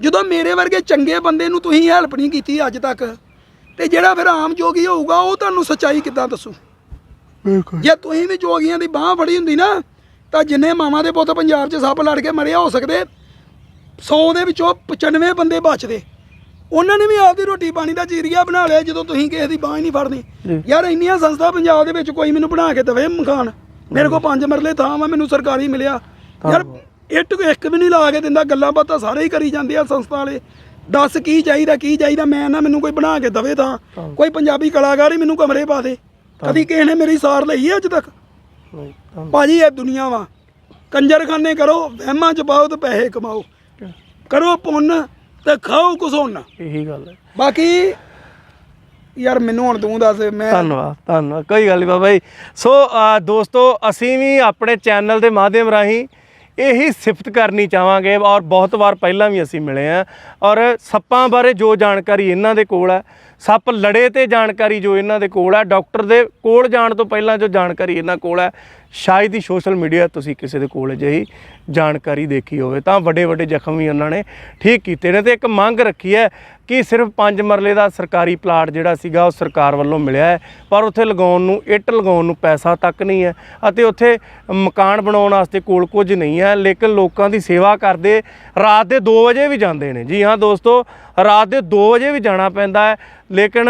ਜਦੋਂ ਮੇਰੇ ਵਰਗੇ ਚੰਗੇ ਬੰਦੇ ਨੂੰ ਤੁਸੀਂ ਹੈਲਪ ਨਹੀਂ ਕੀਤੀ ਅੱਜ ਤੱਕ ਤੇ ਜਿਹੜਾ ਫਿਰ ਆਮ ਜੋਗੀ ਹੋਊਗਾ ਉਹ ਤੁਹਾਨੂੰ ਸੱਚਾਈ ਕਿੱਦਾਂ ਦੱਸੂ? ਬਿਲਕੁਲ। ਜੇ ਤੁਸੀਂ ਵੀ ਜੋਗੀਆਂ ਦੀ ਬਾਹ ਫੜੀ ਹੁੰਦੀ ਨਾ ਤਾਂ ਜਿੰਨੇ ਮਾਵਾਂ ਦੇ ਪੁੱਤ ਪੰਜਾਬ 'ਚ ਸੱਪ ਲੜ ਕੇ ਮਰੇ ਹੋ ਸਕਦੇ 100 ਦੇ ਵਿੱਚੋਂ 95 ਬੰਦੇ ਬਚਦੇ ਉਹਨਾਂ ਨੇ ਵੀ ਆਪਦੀ ਰੋਟੀ ਪਾਣੀ ਦਾ ਜੀਰੀਆ ਬਣਾ ਲਿਆ ਜਦੋਂ ਤੁਸੀਂ ਕਿਸੇ ਦੀ ਬਾਹ ਹੀ ਨਹੀਂ ਫੜਨੀ। ਯਾਰ ਇੰਨੀਆਂ ਸੰਸਥਾ ਪੰਜਾਬ ਦੇ ਵਿੱਚ ਕੋਈ ਮੈਨੂੰ ਬਣਾ ਕੇ ਦਵੇ ਮਕਾਨ ਮੇਰੇ ਕੋਲ ਪੰਜ ਮਰਲੇ ਥਾਂ ਵਾ ਮੈਨੂੰ ਸਰਕਾਰੀ ਮਿਲਿਆ। ਯਾਰ ਇੱਟ ਇੱਕ ਵੀ ਨਹੀਂ ਲਾ ਕੇ ਦਿੰਦਾ ਗੱਲਾਂ ਬਾਤਾਂ ਸਾਰੇ ਹੀ ਕਰੀ ਜਾਂਦੇ ਆ ਸੰਸਥਾ ਵਾਲੇ। ਦੱਸ ਕੀ ਚਾਹੀਦਾ ਕੀ ਚਾਹੀਦਾ ਮੈਂ ਨਾ ਮੈਨੂੰ ਕੋਈ ਬਣਾ ਕੇ ਦਵੇ ਤਾਂ। ਕੋਈ ਪੰਜਾਬੀ ਕਲਾਕਾਰ ਹੀ ਮੈਨੂੰ ਕਮਰੇ ਪਾ ਦੇ। ਕਦੀ ਕਿਸੇ ਨੇ ਮੇਰੀ ਸਾਰ ਲਈ ਹੈ ਅੱਜ ਤੱਕ? ਭਾਜੀ ਇਹ ਦੁਨੀਆ ਵਾ। ਕੰਜਰਖਾਨੇ ਕਰੋ ਵਹਿਮਾਂ ਚ ਪਾਓ ਤੇ ਪੈਸੇ ਕਮਾਓ। ਕਰੋ ਪੁੰਨ। ਤੇ ਖਾਓ ਕੁਸੁੰਨ ਇਹੀ ਗੱਲ ਹੈ। ਬਾਕੀ ਯਾਰ ਮੈਨੂੰ ਹੁਣ ਤੂੰ ਦੱਸ ਮੈਂ ਧੰਨਵਾਦ ਧੰਨਵਾਦ। ਕੋਈ ਗੱਲ ਨਹੀਂ ਬਾਬਾ ਜੀ। ਸੋ ਦੋਸਤੋ ਅਸੀਂ ਵੀ ਆਪਣੇ ਚੈਨਲ ਦੇ ਮਾਧਿਅਮ ਰਾਹੀਂ ਇਹੀ ਸਿਫਤ ਕਰਨੀ ਚਾਹਾਂਗੇ ਔਰ ਬਹੁਤ ਵਾਰ ਪਹਿਲਾਂ ਵੀ ਅਸੀਂ ਮਿਲੇ ਆ ਔਰ ਸੱਪਾਂ ਬਾਰੇ ਜੋ ਜਾਣਕਾਰੀ ਇਹਨਾਂ ਦੇ ਕੋਲ ਹੈ ਸੱਪ ਲੜੇ ਤੇ ਜਾਣਕਾਰੀ ਜੋ ਇਹਨਾਂ ਦੇ ਕੋਲ ਹੈ ਡਾਕਟਰ ਦੇ ਕੋਲ ਜਾਣ ਤੋਂ ਪਹਿਲਾਂ ਜੋ ਜਾਣਕਾਰੀ ਇਹਨਾਂ ਕੋਲ ਹੈ ਸ਼ਾਇਦ ਹੀ ਸੋਸ਼ਲ ਮੀਡੀਆ ਤੁਸੀਂ ਕਿਸੇ ਦੇ ਕੋਲ ਅਜਿਹੀ ਜਾਣਕਾਰੀ ਦੇਖੀ ਹੋਵੇ, ਤਾਂ ਵੱਡੇ ਵੱਡੇ ਜ਼ਖਮ ਵੀ ਉਹਨਾਂ ਨੇ ਠੀਕ ਕੀਤੇ ਨੇ ਤੇ ਇੱਕ ਮੰਗ ਰੱਖੀ ਹੈ ਕਿ ਸਿਰਫ 5 ਮਰਲੇ ਦਾ ਸਰਕਾਰੀ ਪਲਾਟ ਜਿਹੜਾ ਸੀਗਾ ਉਹ ਸਰਕਾਰ ਵੱਲੋਂ ਮਿਲਿਆ ਹੈ, ਪਰ ਉੱਥੇ ਲਗਾਉਣ ਨੂੰ, ਇੱਟ ਲਗਾਉਣ ਨੂੰ ਪੈਸਾ ਤੱਕ ਨਹੀਂ ਹੈ ਅਤੇ ਉੱਥੇ ਮਕਾਨ ਬਣਾਉਣ ਵਾਸਤੇ ਕੋਲ ਕੁਝ ਨਹੀਂ ਹੈ, ਲੇਕਿਨ ਲੋਕਾਂ ਦੀ ਸੇਵਾ ਕਰਦੇ ਰਾਤ ਦੇ 2 ਵਜੇ ਵੀ ਜਾਂਦੇ ਨੇ। ਜੀ ਹਾਂ ਦੋਸਤੋ, ਰਾਤ ਦੇ 2 ਵਜੇ ਵੀ ਜਾਣਾ ਪੈਂਦਾ ਹੈ, ਲੇਕਿਨ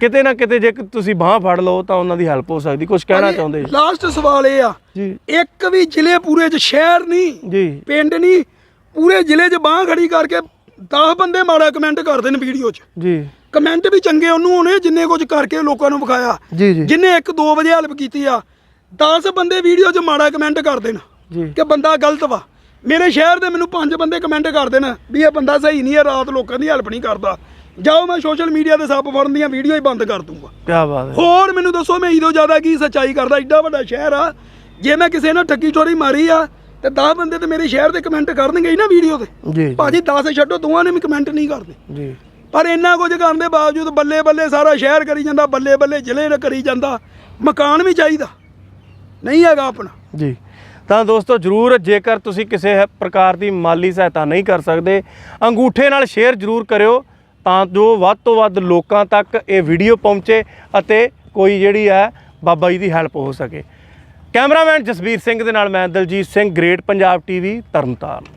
ਕਿਤੇ ਨਾ ਕਿਤੇ ਜੇ ਤੁਸੀਂ ਬਾਹ ਫੜ ਲਓ ਤਾਂ ਉਹਨਾਂ ਦੀ ਹੈਲਪ ਹੋ ਸਕਦੀ ਕੁਝ ਕਹਿਣਾ ਚਾਹੁੰਦੇ ਜੀ? ਲਾਸਟ ਸਵਾਲ ਇਹ ਆ ਜੀ। ਇੱਕ ਵੀ ਜ਼ਿਲ੍ਹੇ ਪੂਰੇ ਚ ਸ਼ਹਿਰ ਨਹੀਂ ਜੀ। ਪਿੰਡ ਨਹੀਂ ਪੂਰੇ ਜ਼ਿਲ੍ਹੇ 'ਚ ਬਾਹ ਖੜੀ ਕਰਕੇ 10 ਬੰਦੇ ਮਾੜਾ ਕਮੈਂਟ ਕਰਦੇ ਨੇ ਵੀਡੀਓ 'ਚ। ਜੀ। ਕਮੈਂਟ ਵੀ ਚੰਗੇ ਉਹਨੂੰ ਹੋਣੇ ਜਿੰਨੇ ਕੁਝ ਕਰਕੇ ਲੋਕਾਂ ਨੂੰ ਵਿਖਾਇਆ। ਜੀ ਜੀ। ਜਿੰਨੇ 1-2 ਵਜੇ ਹੈਲਪ ਕੀਤੀ ਆ 10 ਬੰਦੇ ਵੀਡੀਓ 'ਚ ਮਾੜਾ ਕਮੈਂਟ ਕਰਦੇ ਨੇ ਜੀ। ਕਿ ਬੰਦਾ ਗਲਤ ਵਾ। ਮੇਰੇ ਸ਼ਹਿਰ ਦੇ ਮੈਨੂੰ ਪੰਜ ਬੰਦੇ ਕਮੈਂਟ ਕਰਦੇ ਨੇ ਵੀ ਇਹ ਬੰਦਾ ਸਹੀ ਨਹੀਂ ਹੈ ਰਾਤ ਲੋਕਾਂ ਦੀ ਹੈਲਪ ਨਹੀਂ ਕਰਦਾ। ਜਾਓ ਮੈਂ ਸੋਸ਼ਲ ਮੀਡੀਆ ਤੇ ਸੱਪ ਫੜਨ ਦੀਆਂ ਵੀਡੀਓ ਹੀ ਬੰਦ ਕਰ ਦੂੰਗਾ। ਕੀ ਬਾਤ ਹੈ। ਹੋਰ ਮੈਨੂੰ ਦੱਸੋ ਮੈਂ ਇਦੋਂ ਜ਼ਿਆਦਾ ਕੀ ਸੱਚਾਈ ਕਰਦਾ ਏਡਾ ਵੱਡਾ ਸ਼ਹਿਰ ਆ। ਜੇ ਮੈਂ ਕਿਸੇ ਨਾਲ ਠੱਗੀ ਚੋਰੀ ਮਾਰੀ ਆ ਤੇ 10 ਬੰਦੇ ਤੇ ਮੇਰੇ ਸ਼ਹਿਰ ਦੇ ਕਮੈਂਟ ਕਰਨਗੇ ਹੀ ਨਾ ਵੀਡੀਓ ਤੇ। ਜੀ ਭਾਜੀ 10 ਛੱਡੋ ਦੋਵਾਂ ਨੇ ਵੀ ਕਮੈਂਟ ਨਹੀਂ ਕਰਦੇ। ਜੀ। ਪਰ ਇੰਨਾ ਕੁਝ ਕਰਨ ਦੇ ਬਾਵਜੂਦ ਬੱਲੇ ਬੱਲੇ ਸਾਰਾ ਸ਼ਹਿਰ ਕਰੀ ਜਾਂਦਾ ਬੱਲੇ ਬੱਲੇ ਜ਼ਿਲ੍ਹੇ ਨੇ ਕਰੀ ਜਾਂਦਾ। ਮਕਾਨ ਵੀ ਚਾਹੀਦਾ। ਨਹੀਂ ਹੈਗਾ ਆਪਣਾ। ਜੀ। ਤਾਂ ਦੋਸਤੋ ਜਰੂਰ ਜੇਕਰ ਤੁਸੀਂ ਕਿਸੇ ਪ੍ਰਕਾਰ ਦੀ ਮਾਲੀ ਸਹਾਇਤਾ ਨਹੀਂ ਕਰ ਸਕਦੇ ਅੰਗੂਠੇ ਨਾਲ ਸ਼ੇਅਰ ਜਰੂਰ ਕਰਿਓ। ਤਾਂ ਜੋ ਵੱਧ ਤੋਂ ਵੱਧ ਲੋਕਾਂ ਤੱਕ ਇਹ ਵੀਡੀਓ ਪਹੁੰਚੇ ਅਤੇ ਕੋਈ ਜਿਹੜੀ ਹੈ ਬਾਬਾ ਜੀ ਦੀ ਹੈਲਪ ਹੋ ਸਕੇ। ਕੈਮਰਾਮੈਨ ਜਸਵੀਰ ਸਿੰਘ ਦੇ ਨਾਲ ਮੈਂ ਦਲਜੀਤ ਸਿੰਘ ਗ੍ਰੇਟ ਪੰਜਾਬ ਟੀਵੀ ਤਰਨਤਾਰਨ।